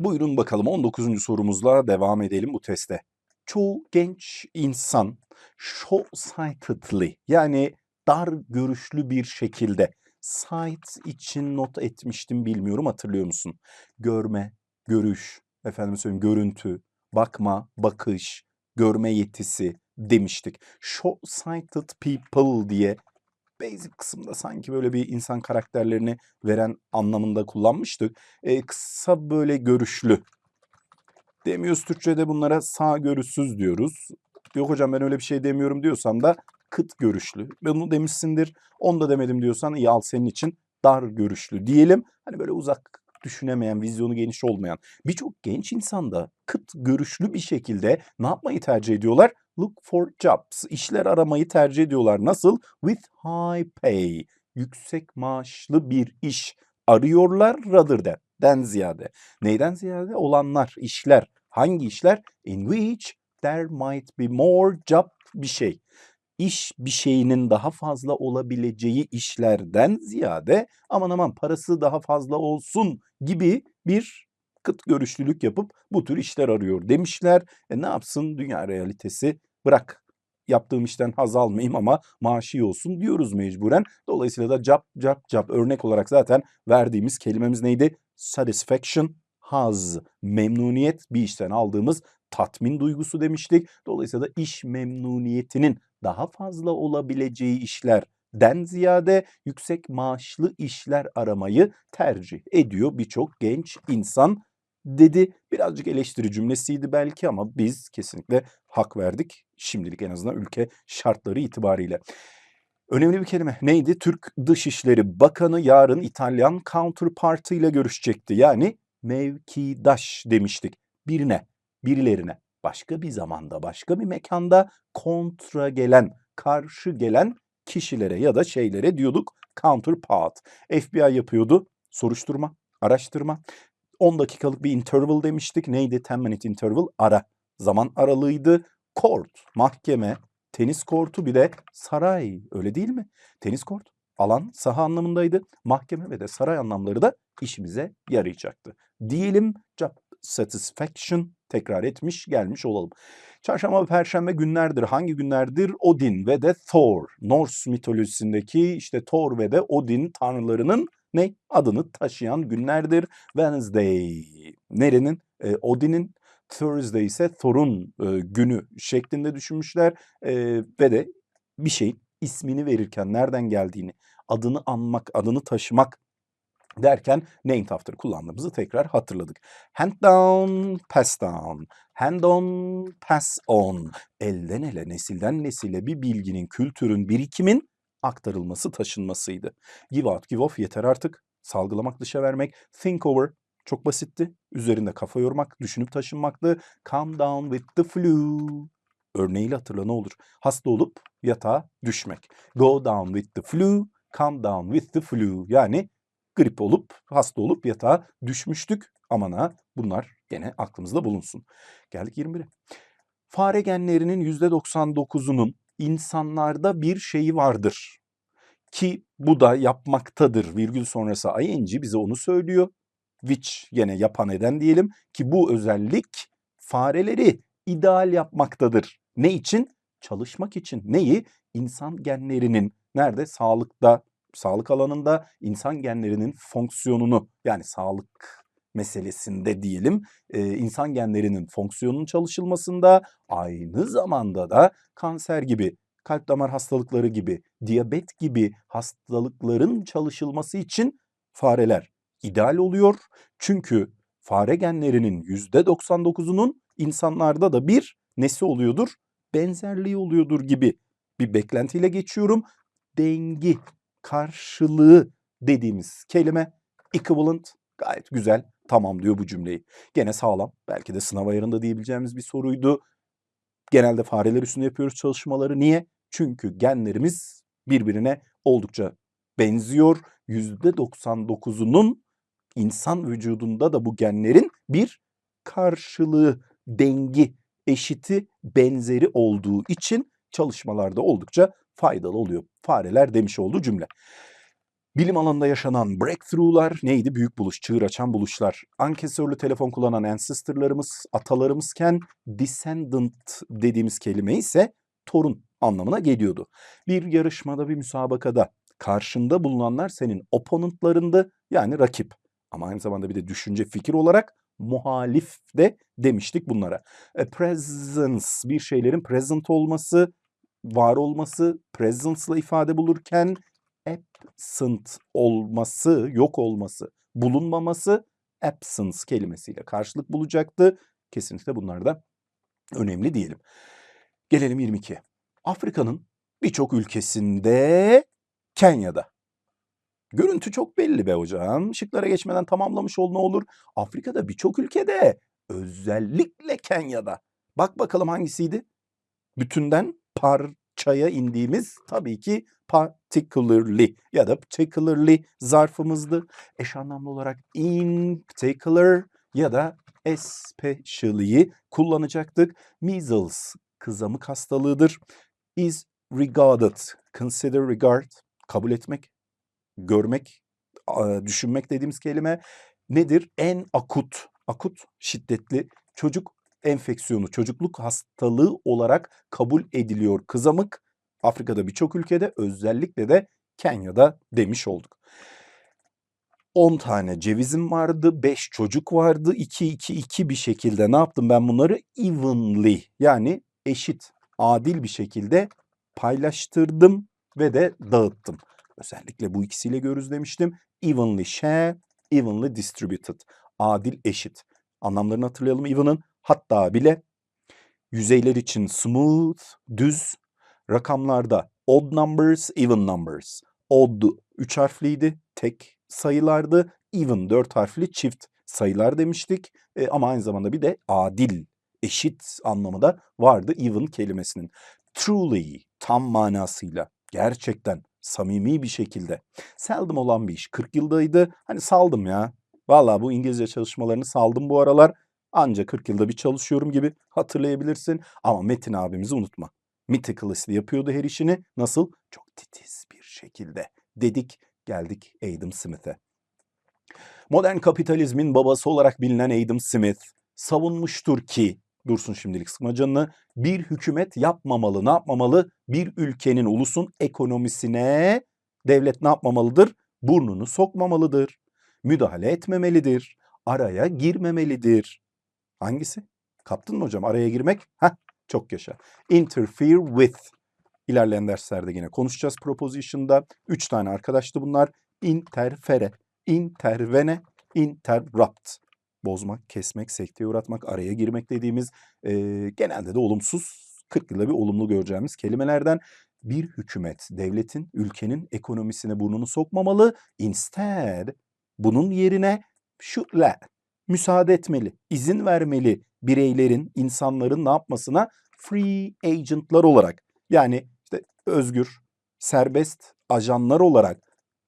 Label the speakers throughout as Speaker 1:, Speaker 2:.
Speaker 1: Buyurun bakalım 19. sorumuzla devam edelim bu teste. Çoğu genç insan short-sightedly yani dar görüşlü bir şekilde sight için not etmiştim bilmiyorum hatırlıyor musun? Görme, görüş, efendim söyleyeyim görüntü, bakma, bakış, görme yetisi demiştik. Short-sighted people diye basic kısımda sanki böyle bir insan karakterlerini veren anlamında kullanmıştık. Eee, kısa böyle görüşlü demiyoruz Türkçe'de bunlara sağ görüşsüz diyoruz. Yok hocam ben öyle bir şey demiyorum diyorsan da kıt görüşlü. Bunu demişsindir. Onu da demedim diyorsan iyi al senin için dar görüşlü diyelim. Hani böyle uzak düşünemeyen, vizyonu geniş olmayan birçok genç insan da kıt görüşlü bir şekilde ne yapmayı tercih ediyorlar? Look for jobs. İşler aramayı tercih ediyorlar. Nasıl? With high pay. Yüksek maaşlı bir iş arıyorlar rather than. Den ziyade. Neyden ziyade? Olanlar, işler. Hangi işler? In which there might be more job bir şey. İş bir şeyinin daha fazla olabileceği işlerden ziyade aman aman parası daha fazla olsun gibi bir kıt görüşlülük yapıp bu tür işler arıyor demişler. E ne yapsın dünya realitesi bırak yaptığım işten haz almayayım ama maaşı olsun diyoruz mecburen. Dolayısıyla da job job job örnek olarak zaten verdiğimiz kelimemiz neydi? Satisfaction, haz, memnuniyet bir işten aldığımız tatmin duygusu demiştik. Dolayısıyla da iş memnuniyetinin daha fazla olabileceği işlerden ziyade yüksek maaşlı işler aramayı tercih ediyor birçok genç insan dedi. Birazcık eleştiri cümlesiydi belki ama biz kesinlikle hak verdik. Şimdilik en azından ülke şartları itibariyle. Önemli bir kelime. Neydi? Türk Dışişleri Bakanı yarın İtalyan counterpartı ile görüşecekti. Yani mevkidaş demiştik. Birine, birilerine, başka bir zamanda, başka bir mekanda kontra gelen, karşı gelen kişilere ya da şeylere diyorduk counterpart. FBI yapıyordu soruşturma, araştırma. 10 dakikalık bir interval demiştik. Neydi? 10 minute interval ara. Zaman aralığıydı. Court, mahkeme, tenis kortu bir de saray öyle değil mi? Tenis kort, alan, saha anlamındaydı. Mahkeme ve de saray anlamları da işimize yarayacaktı. Diyelim job satisfaction tekrar etmiş gelmiş olalım. Çarşamba ve perşembe günlerdir. Hangi günlerdir? Odin ve de Thor. Norse mitolojisindeki işte Thor ve de Odin tanrılarının ne? Adını taşıyan günlerdir. Wednesday. Nerenin? E, Odin'in. Thursday ise Thor'un e, günü şeklinde düşünmüşler. E, ve de bir şeyin ismini verirken nereden geldiğini, adını anmak, adını taşımak derken named after kullandığımızı tekrar hatırladık. Hand down, pass down. Hand on, pass on. Elden ele, nesilden nesile bir bilginin, kültürün, birikimin aktarılması, taşınmasıydı. Give out, give off yeter artık. Salgılamak, dışa vermek. Think over, çok basitti. Üzerinde kafa yormak, düşünüp taşınmaktı. Calm down with the flu. Örneğiyle hatırla ne olur. Hasta olup yatağa düşmek. Go down with the flu, come down with the flu. Yani grip olup, hasta olup yatağa düşmüştük. Aman ha bunlar gene aklımızda bulunsun. Geldik 21'e. Fare genlerinin %99'unun insanlarda bir şeyi vardır. Ki bu da yapmaktadır. Virgül sonrası ing bize onu söylüyor. Which gene yapan eden diyelim ki bu özellik fareleri ideal yapmaktadır. Ne için? Çalışmak için. Neyi? İnsan genlerinin nerede? Sağlıkta, sağlık alanında insan genlerinin fonksiyonunu yani sağlık meselesinde diyelim e, insan genlerinin fonksiyonunun çalışılmasında aynı zamanda da kanser gibi kalp damar hastalıkları gibi diyabet gibi hastalıkların çalışılması için fareler ideal oluyor. Çünkü fare genlerinin %99'unun insanlarda da bir nesi oluyordur? Benzerliği oluyordur gibi bir beklentiyle geçiyorum. Dengi, karşılığı dediğimiz kelime equivalent gayet güzel tamamlıyor bu cümleyi. Gene sağlam belki de sınav ayarında diyebileceğimiz bir soruydu. Genelde fareler üstünde yapıyoruz çalışmaları. Niye? Çünkü genlerimiz birbirine oldukça benziyor. %99'unun insan vücudunda da bu genlerin bir karşılığı, dengi, eşiti, benzeri olduğu için çalışmalarda oldukça faydalı oluyor. Fareler demiş olduğu cümle. Bilim alanında yaşanan breakthrough'lar neydi? Büyük buluş, çığır açan buluşlar. Ankesörlü telefon kullanan ancestor'larımız, atalarımızken descendant dediğimiz kelime ise torun anlamına geliyordu. Bir yarışmada, bir müsabakada karşında bulunanlar senin opponentlarındı yani rakip. Ama aynı zamanda bir de düşünce fikir olarak muhalif de demiştik bunlara. E, presence bir şeylerin present olması, var olması, presence'la ifade bulurken absent olması, yok olması, bulunmaması absence kelimesiyle karşılık bulacaktı. Kesinlikle bunlar da önemli diyelim. Gelelim 22. Afrika'nın birçok ülkesinde Kenya'da. Görüntü çok belli be hocam. Şıklara geçmeden tamamlamış ol ne olur. Afrika'da birçok ülkede özellikle Kenya'da. Bak bakalım hangisiydi? Bütünden parçaya indiğimiz tabii ki particularly ya da particularly zarfımızdı. Eş anlamlı olarak in particular ya da especially'yi kullanacaktık. Measles kızamık hastalığıdır. Is regarded, consider regard, kabul etmek, görmek, düşünmek dediğimiz kelime nedir? En akut, akut şiddetli çocuk enfeksiyonu, çocukluk hastalığı olarak kabul ediliyor kızamık. Afrika'da birçok ülkede özellikle de Kenya'da demiş olduk. 10 tane cevizim vardı, 5 çocuk vardı. 2 2 2 bir şekilde ne yaptım ben bunları? Evenly yani eşit, adil bir şekilde paylaştırdım ve de dağıttım. Özellikle bu ikisiyle görürüz demiştim. Evenly share, evenly distributed. Adil, eşit. Anlamlarını hatırlayalım even'ın. Hatta bile yüzeyler için smooth, düz. Rakamlarda odd numbers, even numbers. Odd 3 harfliydi, tek sayılardı. Even 4 harfli çift sayılar demiştik. E, ama aynı zamanda bir de adil, eşit anlamı da vardı even kelimesinin. Truly, tam manasıyla, gerçekten, samimi bir şekilde. Seldom olan bir iş. 40 yıldaydı. Hani saldım ya. Valla bu İngilizce çalışmalarını saldım bu aralar. Anca 40 yılda bir çalışıyorum gibi hatırlayabilirsin. Ama Metin abimizi unutma. Meticulously yapıyordu her işini. Nasıl? Çok titiz bir şekilde. Dedik geldik Adam Smith'e. Modern kapitalizmin babası olarak bilinen Adam Smith savunmuştur ki dursun şimdilik sıkma canını. Bir hükümet yapmamalı, ne yapmamalı? Bir ülkenin, ulusun ekonomisine devlet ne yapmamalıdır? Burnunu sokmamalıdır. Müdahale etmemelidir. Araya girmemelidir. Hangisi? Kaptın mı hocam? Araya girmek? Heh, çok yaşa. Interfere with. İlerleyen derslerde yine konuşacağız proposition'da. Üç tane arkadaştı bunlar. Interfere, intervene, interrupt bozmak, kesmek, sekteye uğratmak, araya girmek dediğimiz e, genelde de olumsuz, 40 yılda bir olumlu göreceğimiz kelimelerden bir hükümet, devletin, ülkenin ekonomisine burnunu sokmamalı. Instead, bunun yerine şu la müsaade etmeli, izin vermeli bireylerin, insanların ne yapmasına free agentlar olarak yani işte özgür, serbest ajanlar olarak,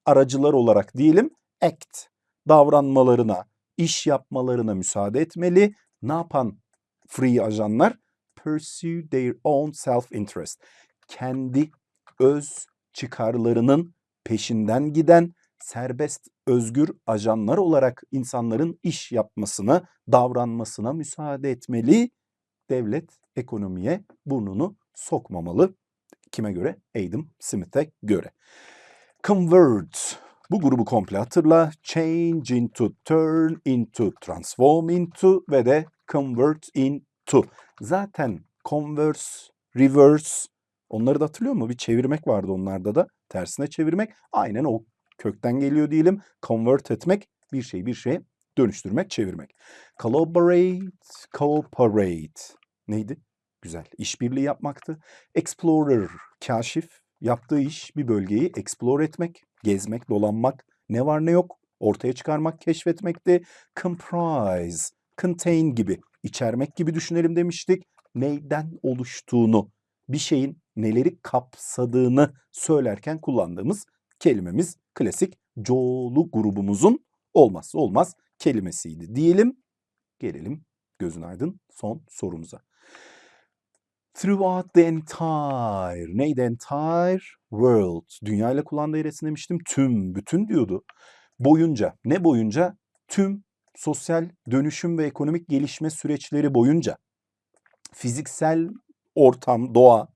Speaker 1: aracılar olarak diyelim act davranmalarına, iş yapmalarına müsaade etmeli. Ne yapan free ajanlar? Pursue their own self-interest. Kendi öz çıkarlarının peşinden giden serbest, özgür ajanlar olarak insanların iş yapmasına, davranmasına müsaade etmeli. Devlet ekonomiye burnunu sokmamalı. Kime göre? Adam Smith'e göre. Convert bu grubu komple hatırla. Change into, turn into, transform into ve de convert into. Zaten converse, reverse onları da hatırlıyor mu? Bir çevirmek vardı onlarda da. Tersine çevirmek. Aynen o kökten geliyor diyelim. Convert etmek bir şey bir şeye dönüştürmek, çevirmek. Collaborate, cooperate. Neydi? Güzel. İşbirliği yapmaktı. Explorer, kaşif. Yaptığı iş bir bölgeyi explore etmek, gezmek, dolanmak, ne var ne yok ortaya çıkarmak, keşfetmekti. Comprise, contain gibi, içermek gibi düşünelim demiştik. Neyden oluştuğunu, bir şeyin neleri kapsadığını söylerken kullandığımız kelimemiz klasik Jo'lu grubumuzun olmazsa olmaz kelimesiydi diyelim. Gelelim gözün aydın son sorumuza. Throughout the entire, neydi entire world? Dünya ile kulağın eğresin demiştim. Tüm, bütün diyordu. Boyunca, ne boyunca? Tüm sosyal dönüşüm ve ekonomik gelişme süreçleri boyunca fiziksel ortam, doğa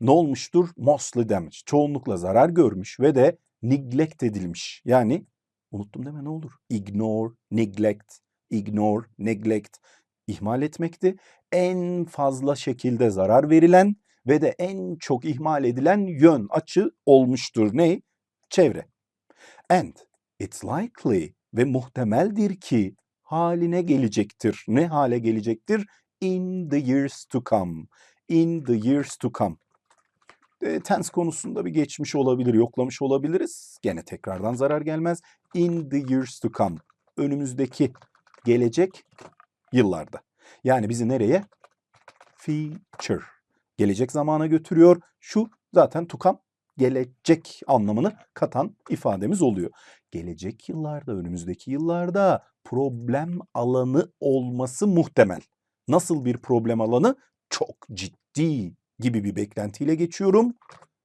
Speaker 1: ne olmuştur? Mostly damaged. Çoğunlukla zarar görmüş ve de neglect edilmiş. Yani unuttum deme ne olur? Ignore, neglect, ignore, neglect ihmal etmekti. En fazla şekilde zarar verilen ve de en çok ihmal edilen yön, açı olmuştur. Ne? Çevre. And it's likely ve muhtemeldir ki haline gelecektir. Ne hale gelecektir? In the years to come. In the years to come. Tense konusunda bir geçmiş olabilir, yoklamış olabiliriz. Gene tekrardan zarar gelmez. In the years to come. Önümüzdeki gelecek yıllarda. Yani bizi nereye? Future. Gelecek zamana götürüyor. Şu zaten to come gelecek anlamını katan ifademiz oluyor. Gelecek yıllarda, önümüzdeki yıllarda problem alanı olması muhtemel. Nasıl bir problem alanı? Çok ciddi gibi bir beklentiyle geçiyorum.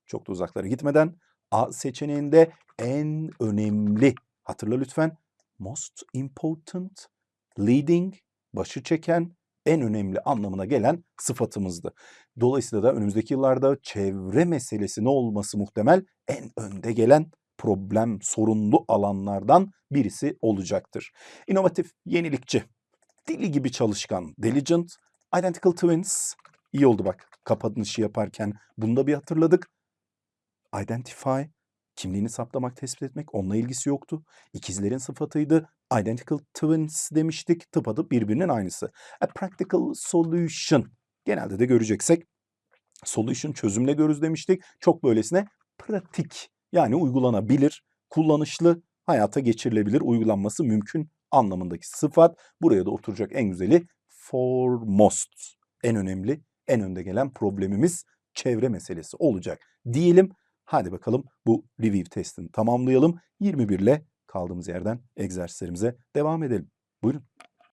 Speaker 1: Çok da uzaklara gitmeden A seçeneğinde en önemli, hatırla lütfen, most important, leading, başı çeken, en önemli anlamına gelen sıfatımızdı. Dolayısıyla da önümüzdeki yıllarda çevre meselesi ne olması muhtemel en önde gelen problem sorunlu alanlardan birisi olacaktır. İnovatif, yenilikçi, deli gibi çalışkan, diligent, identical twins, iyi oldu bak kapanışı yaparken bunu da bir hatırladık. Identify, kimliğini saptamak, tespit etmek onunla ilgisi yoktu. İkizlerin sıfatıydı. Identical twins demiştik. Tıpatıp birbirinin aynısı. A practical solution. Genelde de göreceksek solution çözümle görürüz demiştik. Çok böylesine pratik yani uygulanabilir, kullanışlı, hayata geçirilebilir, uygulanması mümkün anlamındaki sıfat. Buraya da oturacak en güzeli foremost. En önemli, en önde gelen problemimiz çevre meselesi olacak diyelim. Hadi bakalım bu review testini tamamlayalım. 21 ile kaldığımız yerden egzersizlerimize devam edelim. Buyurun.